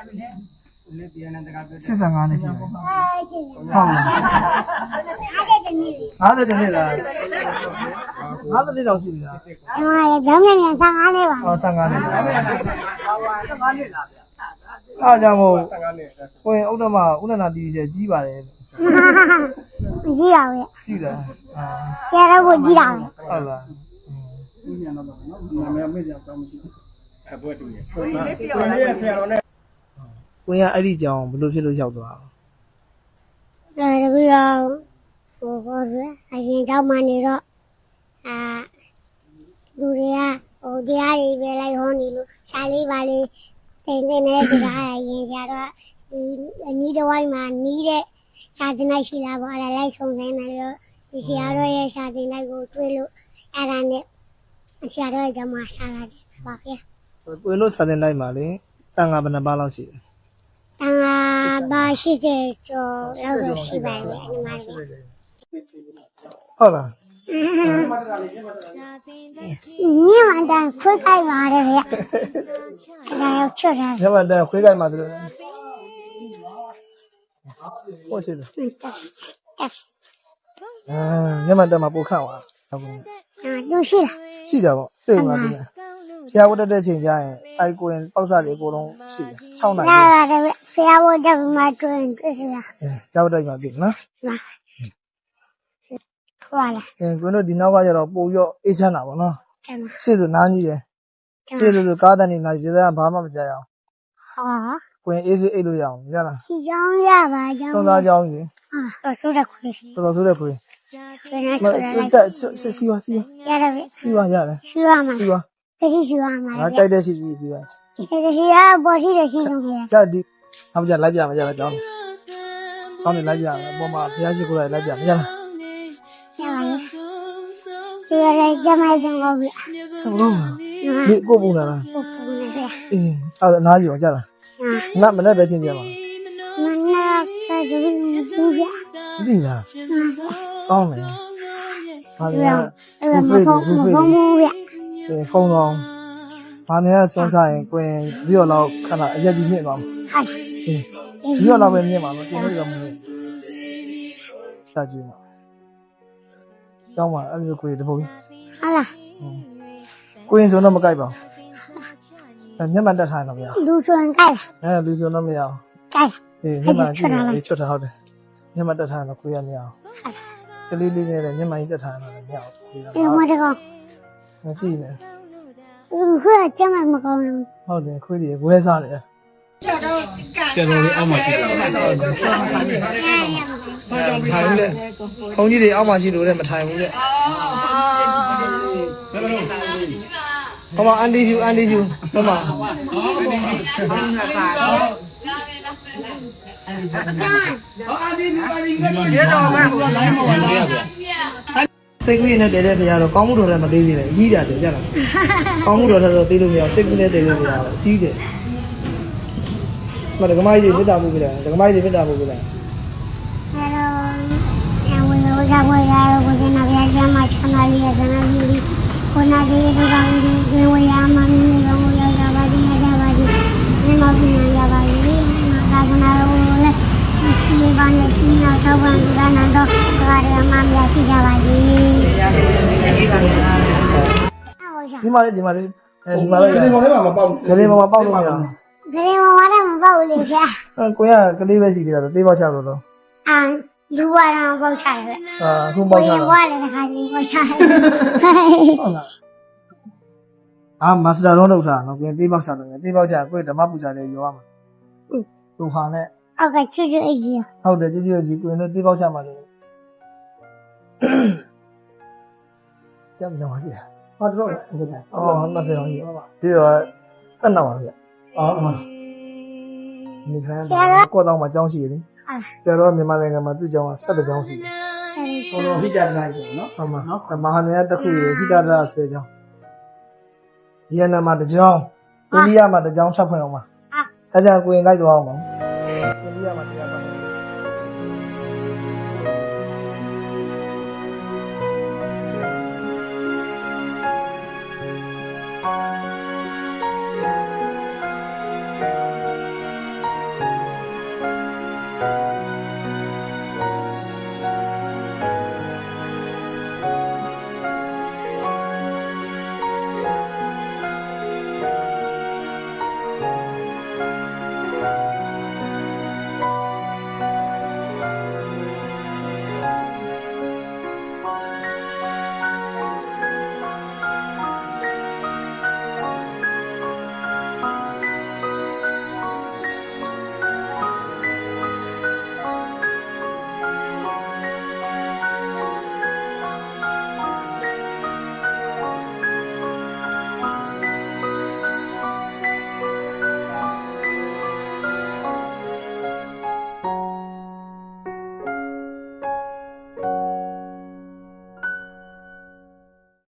85နှစ်ရှိပါဟုတ်လား50တနေ့လား50တနေ့တော့ရှိပြီလားကျောင်းမြန်မြန်ဆန်းကားလေးပါဟော15နှစ်15နှစ်လားဗျအားကြောင့်မို့ကိုရင်ဥဒ္ဓမဥဒ္ဒနာတီးကျကြီးပါတယ်မကြည့်ရဘူးကြည့်လားအာဆရာတော်ကိုကြည့်တာပဲဟုတ်လားကိုရ င်အဲ့ဒီကြောင်ဘလို့ဖြစ်လို့ရောက်သွားဒါတပြီးတော့ဟိုဟိုအရင်ကျောင်းမှနေတော့အာလူတွေကဟိုတရားတွေပဲလိုက်ဟောနေလို့ရှားလေးပါလေးတင်တင်နေကြတာအရင်ကြတော့ဒီအနီးတစ်ဝိုင်းမှာနီးတဲ့စာတင်လိုက်ရှိလာပေါ့အဲ့ဒါလိုက်ဆုံးနေတယ်တော့ဒီဆရာတော်ရဲ့စာတင်လိုက်ကိုတွေ့လို့အဲ့ဒါနဲ့ဆရာတော်ရဲ့ကျောင်းမှာဆာလာတယ်ပါဗျာကိုရင်တို့စာတင်လိုက်မှာလေတန်ငါဘယ်နှပါလောက်ရှိလဲတန်ခါ ပါ80ကျော်လောက်တော့ရှိပါရဲ့အနမလေးဟုတ်လားမြင့်မတန်ခွေးကြိုက်ပါတယ်ဗျ။ဒါရောက်ချွတ်တာညမတန်ခွေးကြိုက်မှာဆိုလို့ဟုတ်ရှိတယ်။တက်အာညမတန် မှာပိုခန့်သွားဟုတ်ကဲ့အာလူရှိလားရှိကြပေါ့တွေ့မှာဒီနေ့ဖျားဝတ်တဲ့ချိန်ကျရင်အိုက်ကိုရင်ပေါက်စားတွေအကုန်လုံးရှိတယ်6နိုင်။လာပါတယ်ဗျ။ဆရာဘုရားကမှတွေ့ရင်တွေ့ရလားအဲကြောက်တိုက်မှာပြီနော်။လာ။ထွာလာအဲကိုတို့ဒီနောက်ကကျတော့ပိုရော့အေးချမ်းတာပေါ့နော်။ကျမရှေ့ဆိုနားကြီးတယ်ရှေ့ဆိုဆိုကားတန်းနေနားကြီးဒါကဘာမှမကြရအောင်။ဟာကိုရင်အေးစေးအိတ်လို့ရအောင်ရလား။ဒီကြောင်းရပါကြောင်းစွန်သားကြောင်းကြီး။ဟာတော့ဆိုတဲ့ခွေးတော်တော်ဆိုးတဲ့ခွေး။ခွေးနဲ့မဆိုရလိုက်တက်စီဝါစီဝါ။ရတယ်ဗျစီဝါရတယ်။ရှိရမှာစီဝါ။ တတိရှိရမှာငါဗျကြိုက်တဲ့စီစီစီဝါ။ဒီရှိရပေါ်ရှိတယ်ရှိလို့ဗျာကြဒီအမကြလိုက်ပြမကြလားကြောင်းဆောင်းနေလိုက်ပြမယ်အပေါ်မှာဘုရားရှိခိုးလိုက်လိုက်ပြမကြလား။ကျပါလေ။ဒီရဲကျမကျန်ပါဗျာဟုတ်လုံးလားဒီကိုပုံလာလား။ဟုတ်ကဲ့ဗျာအေးအဲ့အနားယူအောင်ကြလား။ဟာနတ်မနဲ့ပဲချင်းကြပါမနာကကြည့်ဘူးဗျာမသိလားကောင်းတယ်ဟာလေ။အဲ့မဖုံးမဖုံးဘူးဗျာအဲဖု န်းတော့ဘာနေရဆွမ်းစားရင်ကိုရင်ပြီးတော့တော့ခဏအရက်ကြီးမြင့်သွားမှာ။ဟာအေးပြီးတော့တော့ပဲမြင့်မှာမပြင်လို့ရမလို့စာကြည့်မှာကျောင်းမှာအဲ့လိုကိုယ်တပုံဟာလားကိုရင်ဆိုတော့မကြိုက်ပါဘူးမျက်မှန်တက်ထားရင်တော့မရလူဆိုရင်ကြိုက်အဲလူဆိုတော့မရအောင်ကြိုက်အေးမျက်မှန်ကြည့်ရင်ချွတ်ထားဟုတ်တယ်မျက်မှန်တက်ထားရင်တော့ကိုရမရအောင်ကလေးလေးနဲ့မျက်မှန်ကြီးတက်ထားရင်တော့မရအောင်ဒီမတကောင် မကြည့်နဲ့လူခွေးကျမမကောင်းဘူးဟုတ်တယ်ခွေးတွေဝဲစားတယ်ဆရာတော်လေးအောက်မှာရှိတယ်ထိုင်ဘူးလေဘုန်းကြီးတွေအောက်မှာရှိလို့လည်းမထိုင်ဘူးလေဟောမအန်ဒီဖြူအန်ဒီဖြူဟောမရဲတော်မဲ့ စိတ်ကူးနဲ့တည်းတဲ့ဖရာတော့ကောင်းမှုတော်လည်းမသေးသေးနဲ့အကြီးတယ်ကြလားကောင်းမှုတော်တော့သေးလို့မရစိတ်ကူးနဲ့တည်းတဲ့ဖရာတော့အကြီးတယ်မဒကမိုင်းတွေမြတ်တာမှုပြတယ်ဒကမိုင်းတွေမြတ်တာမှုပြတယ်အဲတော့ဝေရောကြဝေရတော့ကိုကျနာပြကျမချမ်းသာလေးရဆန္ဒပြီးပြီးကိုနာဒီဒီကောင်ဒီဒီဝေရမမင်းနေကောင်ကိုရောက်ကြပါသည်ရကြပါသည်ဒီမပြင်းကြပါသည်သာသနာတော်လည်းဒီဘာနဲ့ချင်းရောက်တော့ဘာလူရနတော့ဘာရမမရဖြစ်ကြပါသည်အော်ရ ဒီမှာလေဒီမှာလေအဲဒီမှာလေကလေးမောင်လေးမှာမပေါက်ကလေးမောင်မပေါက်လို့မရဘူးကလေးမဝါတော့မပေါ့လေဆရာအဲကိုရကလေးပဲရှိသေးတာသေးပေါက်ချလို့တော့အာလူဝါတော့ပေါ့ချရတယ်အာအခုကိုပေါက်ချရင်တာဝါလည်းတစ်ခါကြီးပေါ့ချရတယ်ဟုတ်လားအာမစတာတော့လောက်တာနော်ကိုရင်သေးပေါက်ချလို့သေးပေါက်ချကိုဓမ္မပူဇာလေးရောရမှာသူဟာနဲ့အောက်ကချွတ်ချွတ်အကြီးဟုတ်တယ်ကြည့်ကြည့်ကြည့်ကိုရင်တို့သေးပေါက်ချမှာလို့ကြမ်းတော့ကြီး ဟောတော့ဟုတ်တယ်အော်20ရောကြီးပြီးတော့တက်တော့ပါဗျအော်ဒီဖန်ကိုတော့မှအကြောင်းရှိတယ်အာဆရာတော်မြန်မာနိုင်ငံမှာသူ့ကျောင်းက7ကျောင်းရှိတယ်ဘုံတော်ဟိတတိုင်းပေါ့နော်ဟုတ်မှာနော်မဟာနယတစ်ခုရခိတရ10ကျောင်းဗီယက်နမ်မှာတစ်ကျောင်းအိန္ဒိယမှာတစ်ကျောင်းထပ်ဖွင့်အောင်ပါအဲဒါကြောင့်ကိုရင်လိုက်သွားအောင်ပါအိန္ဒိယမှာတရား